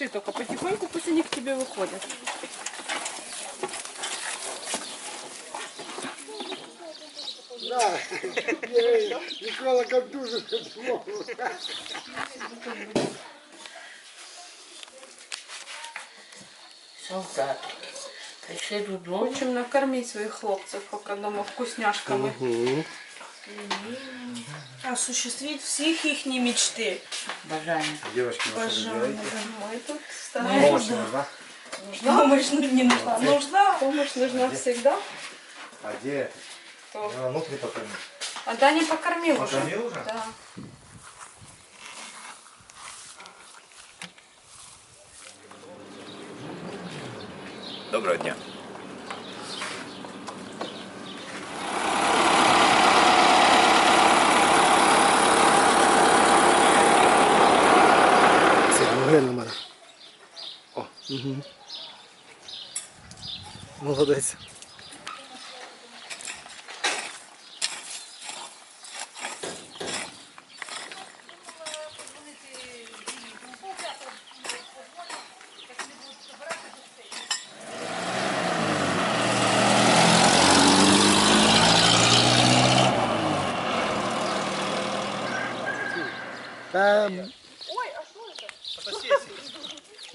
спеши только, потихоньку пусть они к тебе выходят. Да, Никола Кантузов смог. Солдат. Пришли додому. Хочемо накормити своїх хлопців, поки дома вкусняшками. Угу Осуществить всіх їхні мечти. Бажання. Девочки, ваши Бажання. забирайте. Мы тут Помощь стараемся. нужна? Помощь ну, не нужна. Нужна. Помощь нужна всегда. А где это? Кто? Надо внутри покормить. А Даня покормил уже. Покормил уже? Да. Доброго дня. Uhum. uhum. Um dois.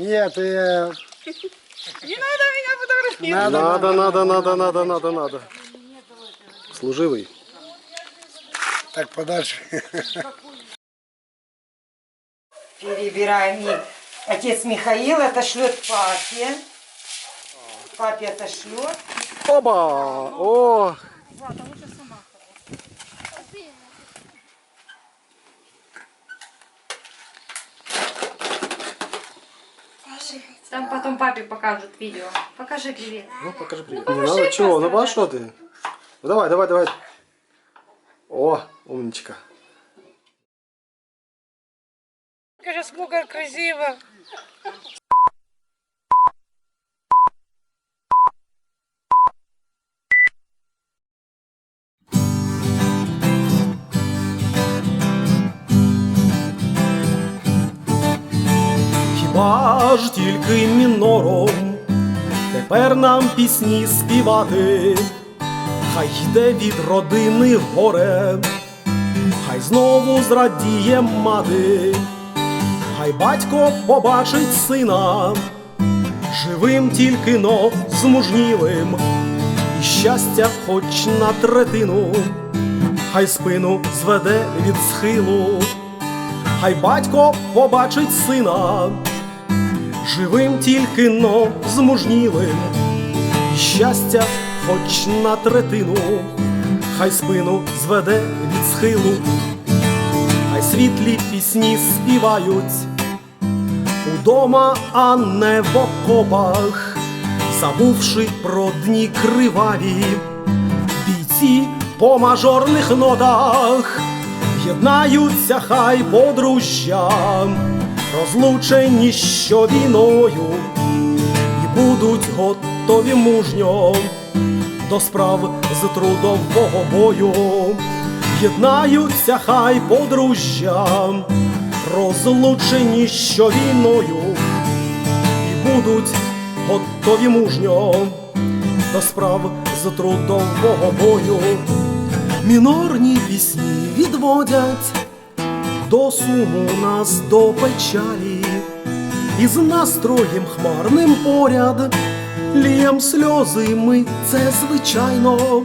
Нет, э, Не надо меня фотографировать. надо, надо, надо, надо, надо, надо. Служивый. Так подальше. Перебираем. Отец Михаил отошлет папе. Папе отошлет. Оба! О! Там потом папе покажут видео. Покажи привет. Ну, покажи привет. Не надо, чего? Ну, а что ты? Ну, давай, давай, давай. О, умничка. Какая смуга красиво. Хіба ж тільки мінором. Тепер нам пісні співати, хай йде від родини горе, хай знову зрадіє мати, хай батько побачить сина, живим тільки но змужнілим, і щастя хоч на третину, хай спину зведе від схилу. Хай батько побачить сина, живим тільки но змужнілим, щастя хоч на третину, хай спину зведе від схилу, хай світлі пісні співають. Удома, а не в окопах, забувши про дні криваві, бійці по мажорних нотах. Єднаються хай подружжя, розлучені що війною, і будуть готові мужньо до справ з трудового бою, єднаються хай подружжя, розлучені що війною, і будуть готові мужньо до справ з трудового бою. Мінорні пісні відводять до суму нас до печалі, і з настроєм хмарним поряд лієм сльози ми, це звичайно,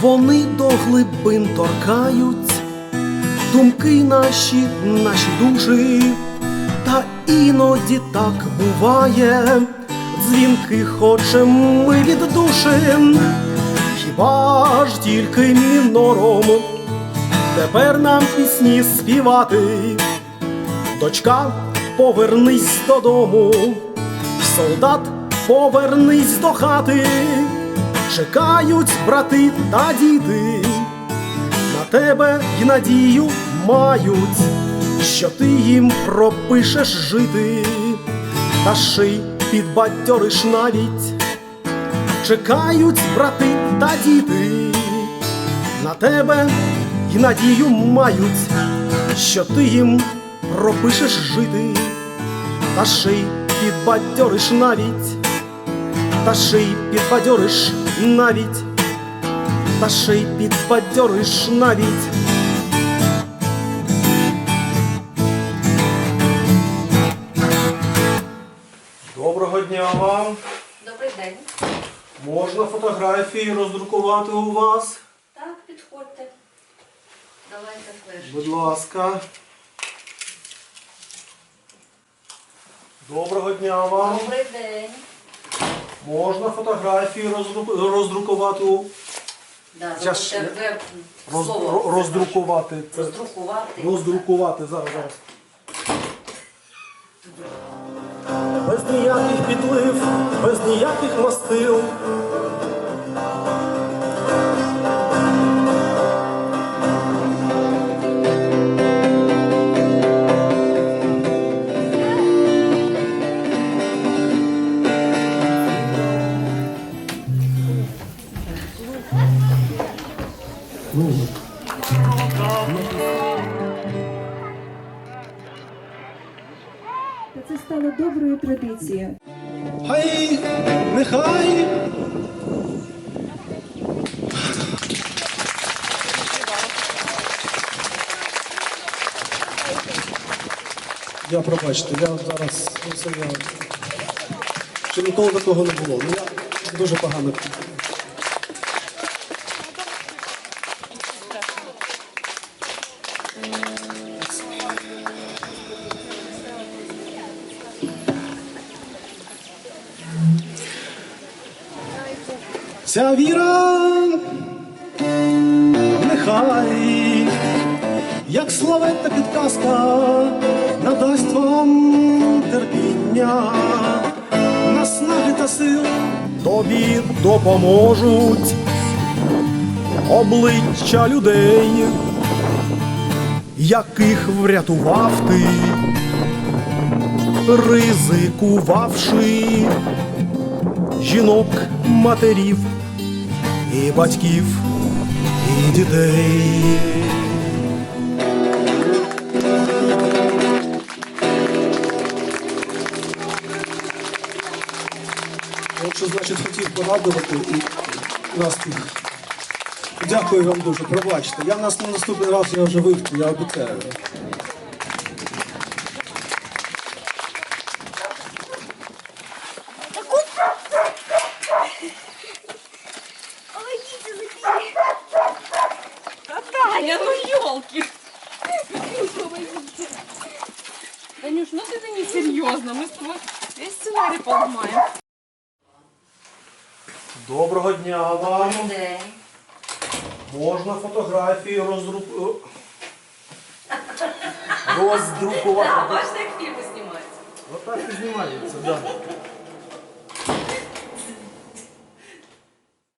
вони до глибин торкають, думки наші, наші душі, та іноді так буває, дзвінки хочем ми від душі. Хіба ж тільки мінором тепер нам пісні співати, дочка, повернись додому, солдат, повернись до хати, чекають брати та діти, на тебе й надію мають, що ти їм пропишеш жити, та ще й підбадьориш навіть. Чекають брати та діти, на тебе і надію мають, що ти їм пропишеш жити, та ще й підбадьориш навіть, та ще й підбадьориш навіть, та ще й підбадьориш навіть. Доброго дня вам. Добрий день. Можна фотографії роздрукувати у вас? Так, підходьте. Давайте. Будь ласка. Доброго дня вам. Добрий день. Можна фотографії роздру- роздрукувати Да, Я ж- роз- слово. ро- роздрукувати. Це Роздрукувати. роздрукувати зараз зараз. Без ніяких підлив, без ніяких мастил. Стало доброю традицією. Хай нехай. Я пробачте, я зараз ну, це я. Ще ніколи такого не було. Ну, я дуже погано. Ця віра нехай, як славетна підказка, надасть вам терпіння, наснаги та сил. Тобі допоможуть обличчя людей, яких врятував ти, ризикувавши жінок, матерів і батьків, і дітей. От що значить хотів порадувати і нас тут. Дякую вам дуже, пробачте. Я нас на наступний раз я вже вивчу, я обіцяю. Серьезно. ми з тобою весь сценарій поламаємо. Доброго дня вам. День. Можна фотографії роздру... роздрукувати. Бачите, як фільми знімаються? Отак і знімається, так. Да.